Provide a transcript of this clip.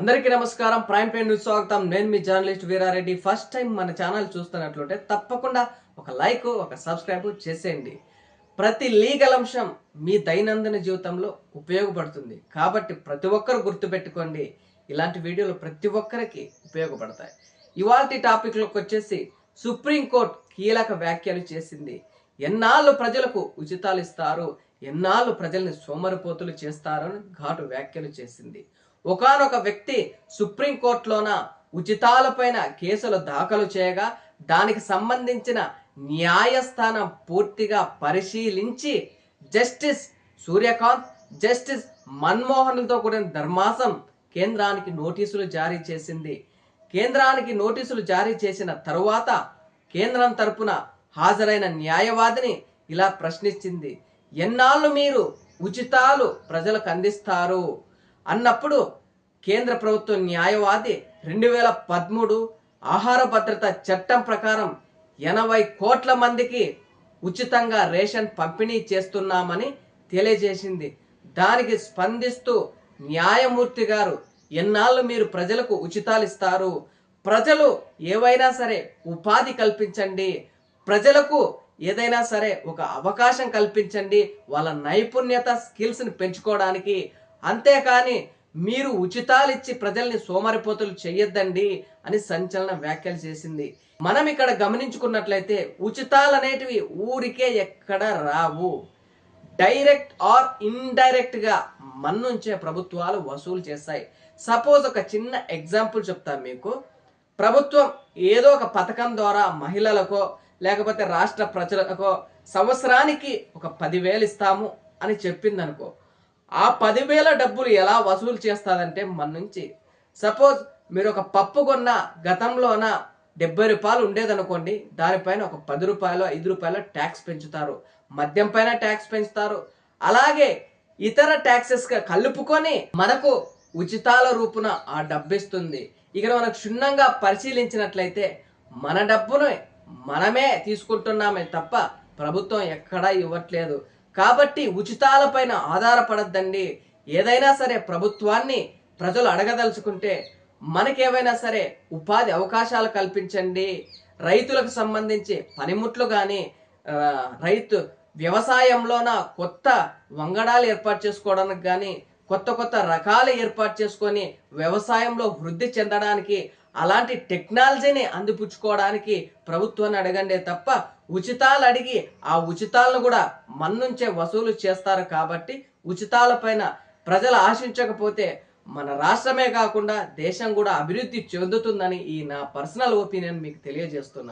అందరికీ నమస్కారం. Prime time news స్వాగతం. నేను మీ జర్నలిస్ట్ వీరారెడ్డి. ఫస్ట్ టైం మన ఛానల్ చూస్తున్నట్లుంటే తప్పకుండా ఒక లైక్ ఒక సబ్స్క్రైబ్ చేసేయండి. ప్రతి లీగల్ అంశం మీ దైనందిన జీవితంలో ఉపయోగపడుతుంది. కాబట్టి ప్రతి ఒక్కరు గుర్తుపెట్టుకోండి. ఇలాంటి వీడియోలు ప్రతి ఒక్కరికి ఉపయోగపడతాయి. ఇవాల్టి టాపిక్లోకి వచ్చేసి సుప్రీంకోర్టు కీలక వ్యాఖ్యలు చేసింది. ఎన్నాళ్ళు ప్రజలకు ఉచితాలు ఇస్తారు? ఎన్నాళ్ళు ప్రజల్ని సోమరిపోతులు చేస్తారని ఘాటు వ్యాఖ్యలు చేసింది. ఒకానొక వ్యక్తి సుప్రీంకోర్టులోన ఉచితాలపైన కేసులు దాఖలు చేయగా దానికి సంబంధించిన న్యాయస్థానం పూర్తిగా పరిశీలించి జస్టిస్ సూర్యకాంత్ జస్టిస్ మన్మోహన్లతో కూడిన ధర్మాసం కేంద్రానికి నోటీసులు జారీ చేసింది. కేంద్రానికి నోటీసులు జారీ చేసిన తరువాత కేంద్రం తరపున హాజరైన న్యాయవాదిని ఇలా ప్రశ్నించింది. ఎన్నాళ్ళు మీరు ఉచితాలు ప్రజలకు అందిస్తారు? అన్నప్పుడు కేంద్ర ప్రభుత్వ న్యాయవాది రెండు వేల పదమూడు ఆహార భద్రత చట్టం ప్రకారం ఎనభై కోట్ల మందికి ఉచితంగా రేషన్ పంపిణీ చేస్తున్నామని తెలియజేసింది. దానికి స్పందిస్తూ న్యాయమూర్తి గారు ఎన్నాళ్ళు మీరు ప్రజలకు ఉచితాలు ఇస్తారు? ప్రజలు ఏవైనా సరే ఉపాధి కల్పించండి. ప్రజలకు ఏదైనా సరే ఒక అవకాశం కల్పించండి వాళ్ళ నైపుణ్యత స్కిల్స్ని పెంచుకోవడానికి. అంతేకాని మీరు ఉచితాలు ఇచ్చి ప్రజల్ని సోమరిపోతులు చెయ్యొద్దండి అని సంచలన వ్యాఖ్యలు చేసింది. మనం ఇక్కడ గమనించుకున్నట్లయితే ఉచితాలు అనేటివి ఊరికే ఎక్కడ రావు. డైరెక్ట్ ఆర్ ఇండైరెక్ట్గా మన నుంచే ప్రభుత్వాలు వసూలు చేస్తాయి. సపోజ్ ఒక చిన్న ఎగ్జాంపుల్ చెప్తాను మీకు. ప్రభుత్వం ఏదో ఒక పథకం ద్వారా మహిళలకో లేకపోతే రాష్ట్ర ప్రజలకు సంవత్సరానికి ఒక పదివేలు ఇస్తాము అని చెప్పింది అనుకో ఆ పదివేల డబ్బులు ఎలా వసూలు చేస్తుందంటే మన నుంచి. సపోజ్ మీరు ఒక పప్పు కొన్న గతంలోన డెబ్బై రూపాయలు ఉండేదనుకోండి దానిపైన ఒక పది రూపాయలు ఐదు రూపాయలు ట్యాక్స్ పెంచుతారు మద్యం పైన ట్యాక్స్ పెంచుతారు. అలాగే ఇతర ట్యాక్సెస్గా కలుపుకొని మనకు ఉచితాల రూపున ఆ డబ్బు ఇస్తుంది ఇక్కడ మనకు క్షుణ్ణంగా పరిశీలించినట్లయితే మన డబ్బును మనమే తీసుకుంటున్నామే తప్ప ప్రభుత్వం ఎక్కడా ఇవ్వట్లేదు. కాబట్టి ఉచితాలపైన ఆధారపడద్దండి. ఏదైనా సరే ప్రభుత్వాన్ని ప్రజలు అడగదలుచుకుంటే మనకేవైనా సరే ఉపాధి అవకాశాలు కల్పించండి. రైతులకు సంబంధించి పనిముట్లు కానీ రైతు వ్యవసాయంలోన కొత్త వంగడాలు ఏర్పాటు చేసుకోవడానికి కానీ కొత్త కొత్త రకాలు ఏర్పాటు చేసుకొని వ్యవసాయంలో వృద్ధి చెందడానికి అలాంటి టెక్నాలజీని అందిపుచ్చుకోవడానికి ప్రభుత్వాన్ని అడగండే తప్ప ఉచితాలు అడిగి ఆ ఉచితాలను కూడా మన నుంచే వసూలు చేస్తారు కాబట్టి ఉచితాలపైన ప్రజలు ఆశించకపోతే మన రాష్ట్రమే కాకుండా దేశం కూడా అభివృద్ధి చెందుతుందని ఈ నా పర్సనల్ ఒపీనియన్ మీకు తెలియజేస్తున్నాను